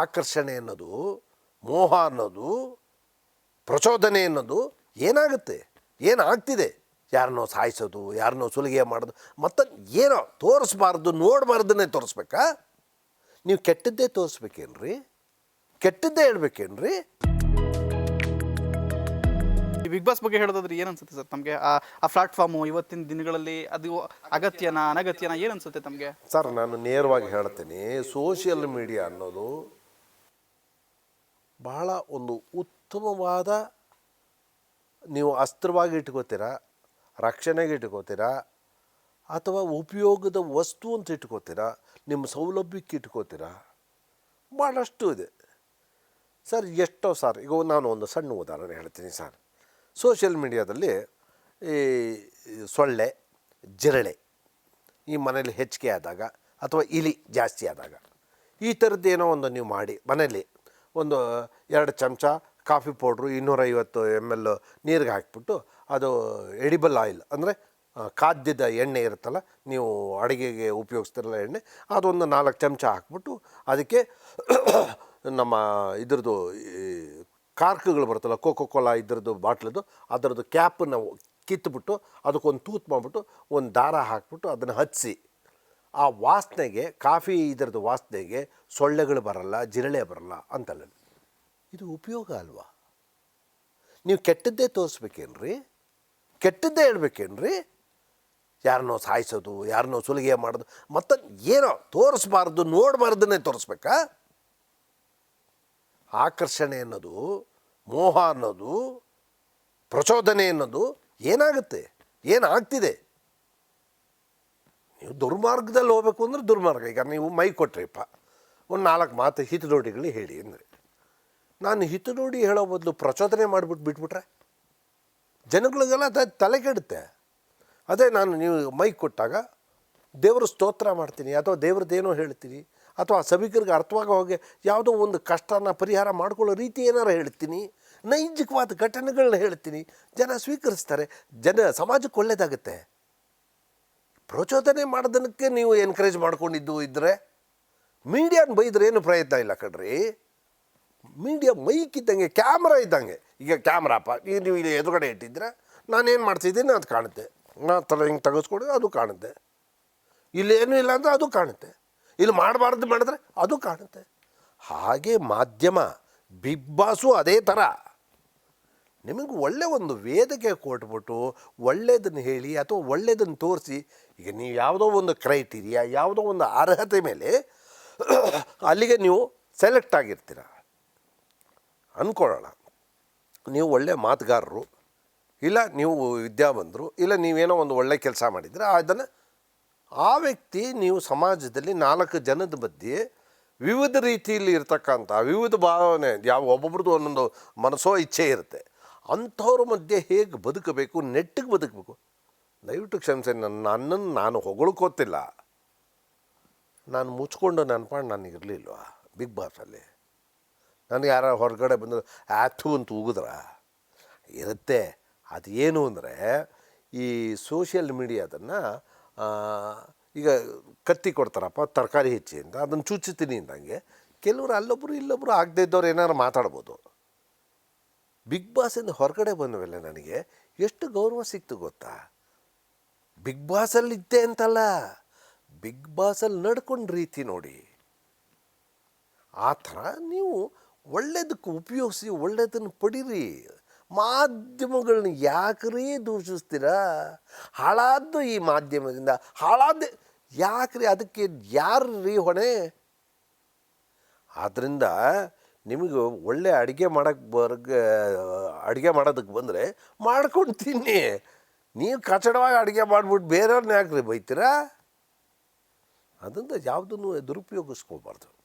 ಆಕರ್ಷಣೆ ಅನ್ನೋದು ಮೋಹ ಅನ್ನೋದು ಪ್ರಚೋದನೆ ಅನ್ನೋದು ಏನಾಗುತ್ತೆ? ಏನಾಗ್ತಿದೆ? ಯಾರನ್ನೋ ಸಾಯಿಸೋದು ಯಾರನ್ನೋ ಸುಲಿಗೆ ಮಾಡೋದು ಮತ್ತು ಏನೋ ತೋರಿಸ್ಬಾರ್ದು ನೋಡಬಾರ್ದನ್ನೇ ತೋರಿಸ್ಬೇಕಾ? ನೀವು ಕೆಟ್ಟದ್ದೇ ತೋರಿಸ್ಬೇಕೇನ್ರಿ? ಕೆಟ್ಟದ್ದೇ ಹೇಳ್ಬೇಕೇನ್ರಿ? ಬಿಗ್ ಬಾಸ್ ಬಗ್ಗೆ ಹೇಳೋದಾದ್ರೆ ಏನು ಅನ್ಸುತ್ತೆ ಸರ್ ತಮಗೆ? ಆ ಆ ಪ್ಲಾಟ್ಫಾರ್ಮು ಇವತ್ತಿನ ದಿನಗಳಲ್ಲಿ ಅದು ಅಗತ್ಯನಾ ಅನಗತ್ಯನಾ ಏನು ಅನ್ಸುತ್ತೆ ತಮಗೆ? ಸರ್ ನಾನು ನೇರವಾಗಿ ಹೇಳ್ತೀನಿ ಸೋಷಿಯಲ್ ಮೀಡಿಯಾ ಅನ್ನೋದು ಬಹಳ ಒಂದು ಉತ್ತಮವಾದ ನೀವು ಅಸ್ತ್ರವಾಗಿ ಇಟ್ಕೋತೀರಾ, ರಕ್ಷಣೆಗೆ ಇಟ್ಕೋತೀರಾ, ಅಥವಾ ಉಪಯೋಗದ ವಸ್ತು ಅಂತ ಇಟ್ಕೋತೀರಾ, ನಿಮ್ಮ ಸೌಲಭ್ಯಕ್ಕೆ ಇಟ್ಕೋತೀರಾ? ಭಾಳಷ್ಟು ಇದೆ. ಸರ್, ಎಷ್ಟೋ ಸರ್, ಈಗ ನಾನು ಒಂದು ಸಣ್ಣ ಉದಾಹರಣೆ ಹೇಳ್ತೀನಿ ಸರ್. ಸೋಷಿಯಲ್ ಮೀಡಿಯಾದಲ್ಲಿ ಈ ಸೊಳ್ಳೆ, ಜಿರಳೆ ಈ ಮನೇಲಿ ಹೆಚ್ಚಿಗೆ ಆದಾಗ ಅಥವಾ ಇಲಿ ಜಾಸ್ತಿ ಆದಾಗ ಈ ಥರದ್ದು ಏನೋ ಒಂದು ನೀವು ಮಾಡಿ ಮನೇಲಿ ಒಂದು ಎರಡು ಚಮಚ ಕಾಫಿ ಪೌಡ್ರು ಇನ್ನೂರೈವತ್ತು ಎಂ ಎಲ್ ನೀರಿಗೆ ಹಾಕಿಬಿಟ್ಟು ಅದು ಎಡಿಬಲ್ ಆಯಿಲ್ ಅಂದರೆ ಖಾದ್ಯದ ಎಣ್ಣೆ ಇರುತ್ತಲ್ಲ, ನೀವು ಅಡುಗೆಗೆ ಉಪಯೋಗಿಸ್ತಿರಲ್ಲ ಎಣ್ಣೆ, ಅದೊಂದು ನಾಲ್ಕು ಚಮಚ ಹಾಕ್ಬಿಟ್ಟು ಅದಕ್ಕೆ ನಮ್ಮ ಇದ್ರದ್ದು ಕಾರ್ಕ್ಗಳು ಬರುತ್ತಲ್ಲ ಕೋಕೋ ಕೋಲಾ ಇದ್ರದ್ದು ಬಾಟ್ಲದ್ದು ಅದರದ್ದು ಕ್ಯಾಪನ್ನು ಕಿತ್ತುಬಿಟ್ಟು ಅದಕ್ಕೊಂದು ತೂತು ಮಾಡಿಬಿಟ್ಟು ಒಂದು ದಾರ ಹಾಕ್ಬಿಟ್ಟು ಅದನ್ನು ಹಚ್ಚಿಸಿ ಆ ವಾಸನೆಗೆ, ಕಾಫಿ ಇದರದ್ದು ವಾಸನೆಗೆ ಸೊಳ್ಳೆಗಳು ಬರಲ್ಲ, ಜಿರಳೆ ಬರಲ್ಲ ಅಂತಲ್ಲ. ಇದು ಉಪಯೋಗ ಅಲ್ವಾ? ನೀವು ಕೆಟ್ಟದ್ದೇ ತೋರಿಸ್ಬೇಕೇನ್ರಿ? ಕೆಟ್ಟದ್ದೇ ಹೇಳ್ಬೇಕೇನ್ರಿ? ಯಾರನ್ನೋ ಸಾಯಿಸೋದು, ಯಾರನ್ನೋ ಸುಲಿಗೆ ಮಾಡೋದು, ಮತ್ತು ಏನೋ ತೋರಿಸ್ಬಾರ್ದು, ನೋಡಬಾರ್ದನ್ನೇ ತೋರಿಸ್ಬೇಕಾ? ಆಕರ್ಷಣೆ ಅನ್ನೋದು, ಮೋಹ ಅನ್ನೋದು, ಪ್ರಚೋದನೆ ಅನ್ನೋದು ಏನಾಗುತ್ತೆ? ಏನಾಗ್ತಿದೆ? ನೀವು ದುರ್ಮಾರ್ಗದಲ್ಲಿ ಹೋಗ್ಬೇಕು ಅಂದ್ರೆ ದುರ್ಮಾರ್ಗ. ಈಗ ನೀವು ಮೈ ಕೊಟ್ರಿಪ್ಪ ಒಂದು ನಾಲ್ಕು ಮಾತು ಹಿತದೋಡಿಗಳು ಹೇಳಿ ಅಂದರೆ. ನಾನು ಹಿತದೋಡಿ ಹೇಳೋ ಬದಲು ಪ್ರಚೋದನೆ ಮಾಡಿಬಿಟ್ಟು ಬಿಟ್ಬಿಟ್ರೆ? ಜನಗಳಿಗೆಲ್ಲ ಅದು ತಲೆ ಕೆಡುತ್ತೆ. ಅದೇ ನಾನು ನೀವು ಮೈಕ್ ಕೊಟ್ಟಾಗ ದೇವರು ಸ್ತೋತ್ರ ಮಾಡ್ತೀನಿ, ಅಥವಾ ದೇವ್ರದ್ದೇನೋ ಹೇಳ್ತೀನಿ, ಅಥವಾ ಸಭಿಕರಿಗೆ ಅರ್ಥವಾಗೋ ಹೋಗಿ ಯಾವುದೋ ಒಂದು ಕಷ್ಟನ ಪರಿಹಾರ ಮಾಡ್ಕೊಳ್ಳೋ ರೀತಿ ಏನಾರು ಹೇಳ್ತೀನಿ, ನೈಜಿಕವಾದ ಘಟನೆಗಳನ್ನ ಹೇಳ್ತೀನಿ, ಜನ ಸ್ವೀಕರಿಸ್ತಾರೆ, ಜನ ಸಮಾಜಕ್ಕೆ ಒಳ್ಳೆಯದಾಗುತ್ತೆ ಪ್ರಚೋದನೆ ಮಾಡೋದಕ್ಕೆ ನೀವು ಎನ್ಕರೇಜ್ ಮಾಡ್ಕೊಂಡಿದ್ದು ಇದ್ದರೆ ಮೀಡಿಯಾನ ಬೈದ್ರೆ ಏನು ಪ್ರಯತ್ನ ಇಲ್ಲ ಕಣ್ರಿ. ಮೀಡಿಯಾ ಮೈಕ್ ಇದ್ದಂಗೆ ಕ್ಯಾಮ್ರಾ ಇದ್ದಂಗೆ. ಈಗ ಕ್ಯಾಮ್ರಾಪ ಈಗ ನೀವು ಇಲ್ಲಿ ಎದುರುಗಡೆ ಇಟ್ಟಿದ್ರೆ ನಾನೇನು ಮಾಡ್ತಿದ್ದೀನಿ ಅದು ಕಾಣುತ್ತೆ. ನಾ ಥರ ಹಿಂಗೆ ತೆಗೆಸ್ಕೊಡಿ, ಅದು ಕಾಣುತ್ತೆ. ಇಲ್ಲೇನೂ ಇಲ್ಲ ಅಂದರೆ ಅದು ಕಾಣುತ್ತೆ. ಇಲ್ಲಿ ಮಾಡಬಾರ್ದು ಮಾಡಿದ್ರೆ ಅದು ಕಾಣುತ್ತೆ. ಹಾಗೆ ಮಾಧ್ಯಮ, ಬಿಗ್ ಬಾಸು ಅದೇ ಥರ. ನಿಮಗೆ ಒಳ್ಳೆ ಒಂದು ವೇದಿಕೆ ಕೊಟ್ಬಿಟ್ಟು ಒಳ್ಳೆಯದನ್ನು ಹೇಳಿ ಅಥವಾ ಒಳ್ಳೆಯದನ್ನು ತೋರಿಸಿ, ಈಗ ನೀವು ಯಾವುದೋ ಒಂದು ಕ್ರೈಟೀರಿಯಾ, ಯಾವುದೋ ಒಂದು ಅರ್ಹತೆ ಮೇಲೆ ಅಲ್ಲಿಗೆ ನೀವು ಸೆಲೆಕ್ಟ್ ಆಗಿರ್ತೀರ. ಅಂದ್ಕೊಳ್ಳೋಣ. ನೀವು ಒಳ್ಳೆ ಮಾತುಗಾರರು, ಇಲ್ಲ ನೀವು ವಿದ್ಯಾವಂತರು, ಇಲ್ಲ ನೀವೇನೋ ಒಂದು ಒಳ್ಳೆ ಕೆಲಸ ಮಾಡಿದರೆ ಅದನ್ನು ಆ ವ್ಯಕ್ತಿ ನೀವು ಸಮಾಜದಲ್ಲಿ ನಾಲ್ಕು ಜನದ ಮಧ್ಯೆ ವಿವಿಧ ರೀತಿಯಲ್ಲಿ ಇರ್ತಕ್ಕಂಥ, ವಿವಿಧ ಭಾವನೆ, ಯಾವ ಒಬ್ಬೊಬ್ರದ್ದು ಒಂದೊಂದು ಮನಸ್ಸೋ ಇಚ್ಛೆ ಇರುತ್ತೆ. ಅಂಥವ್ರ ಮಧ್ಯೆ ಹೇಗೆ ಬದುಕಬೇಕು, ನೆಟ್ಟಿಗೆ ಬದುಕಬೇಕು? ದಯವಿಟ್ಟು ಕ್ಷಮಿಸಿ, ನನ್ನ ನನ್ನನ್ನು ನಾನು ಹೊಗಳ್ಕೋತಿಲ್ಲ. ನಾನು ಮುಚ್ಕೊಂಡು ನನ್ನ ಪಾಡು ನಾನು ಇರಲಿಲ್ವಾ? ಬಿಗ್ ಬಾಸಲ್ಲಿ ನನಗೆ ಯಾರು ಹೊರಗಡೆ ಬಂದು ಆ್ಯಥು ಅಂತ ಉಗಿದ್ರ? ಇರುತ್ತೆ. ಅದು ಏನು ಅಂದರೆ, ಈ ಸೋಷಿಯಲ್ ಮೀಡಿಯಾದನ್ನು ಈಗ ಕತ್ತಿ ಕೊಡ್ತಾರಪ್ಪ, ತರಕಾರಿ ಹೆಚ್ಚಿ ಅಂತ ಅದನ್ನು ಚುಚ್ಚುತ್ತೀನಿ ಅಂದಂಗೆ, ಕೆಲವರು ಅಲ್ಲೊಬ್ಬರು ಇಲ್ಲೊಬ್ಬರು ಆಗದೇ ಇದ್ದವ್ರು ಏನಾರು ಮಾತಾಡ್ಬೋದು. ಬಿಗ್ ಬಾಸಿಂದ ಹೊರಗಡೆ ಬಂದವಲ್ಲ ನನಗೆ ಎಷ್ಟು ಗೌರವ ಸಿಕ್ತು ಗೊತ್ತಾ? ಬಿಗ್ ಬಾಸಲ್ಲಿ ಇದ್ದೆ ಅಂತಲ್ಲ. ಬಿಗ್ ಬಾಸಲ್ಲಿ ನಡ್ಕೊಂಡ ರೀತಿ ನೋಡಿ. ಆ ಥರ ನೀವು ಒಳ್ಳೇದಕ್ಕೆ ಉಪಯೋಗಿಸಿ, ಒಳ್ಳೇದನ್ನು ಪಡೀರಿ. ಮಾಧ್ಯಮಗಳನ್ನ ಯಾಕ್ರೀ ದೂಷಿಸ್ತೀರಾ? ಹಾಳಾದ್ದು ಈ ಮಾಧ್ಯಮದಿಂದ ಹಾಳಾದ ಯಾಕ್ರಿ ಅದಕ್ಕೆ ಯಾರು ರೀ ಹೊಣೆ? ಆದ್ದರಿಂದ ನಿಮಗೆ ಒಳ್ಳೆ ಅಡುಗೆ ಮಾಡೋಕ್ಕೆ ಬರ್ಗ, ಅಡುಗೆ ಮಾಡೋದಕ್ಕೆ ಬಂದರೆ ಮಾಡ್ಕೊಂಡು ತಿನ್ನಿ. ನೀವು ಕಚಡವಾಗಿ ಅಡುಗೆ ಮಾಡಿಬಿಟ್ಟು ಬೇರೆಯವ್ರನ್ನ ಯಾಕ್ರಿ ಬೈತೀರಾ? ಅದರಿಂದ ಯಾವುದನ್ನು ದುರುಪಯೋಗಿಸ್ಕೊಬಾರ್ದು.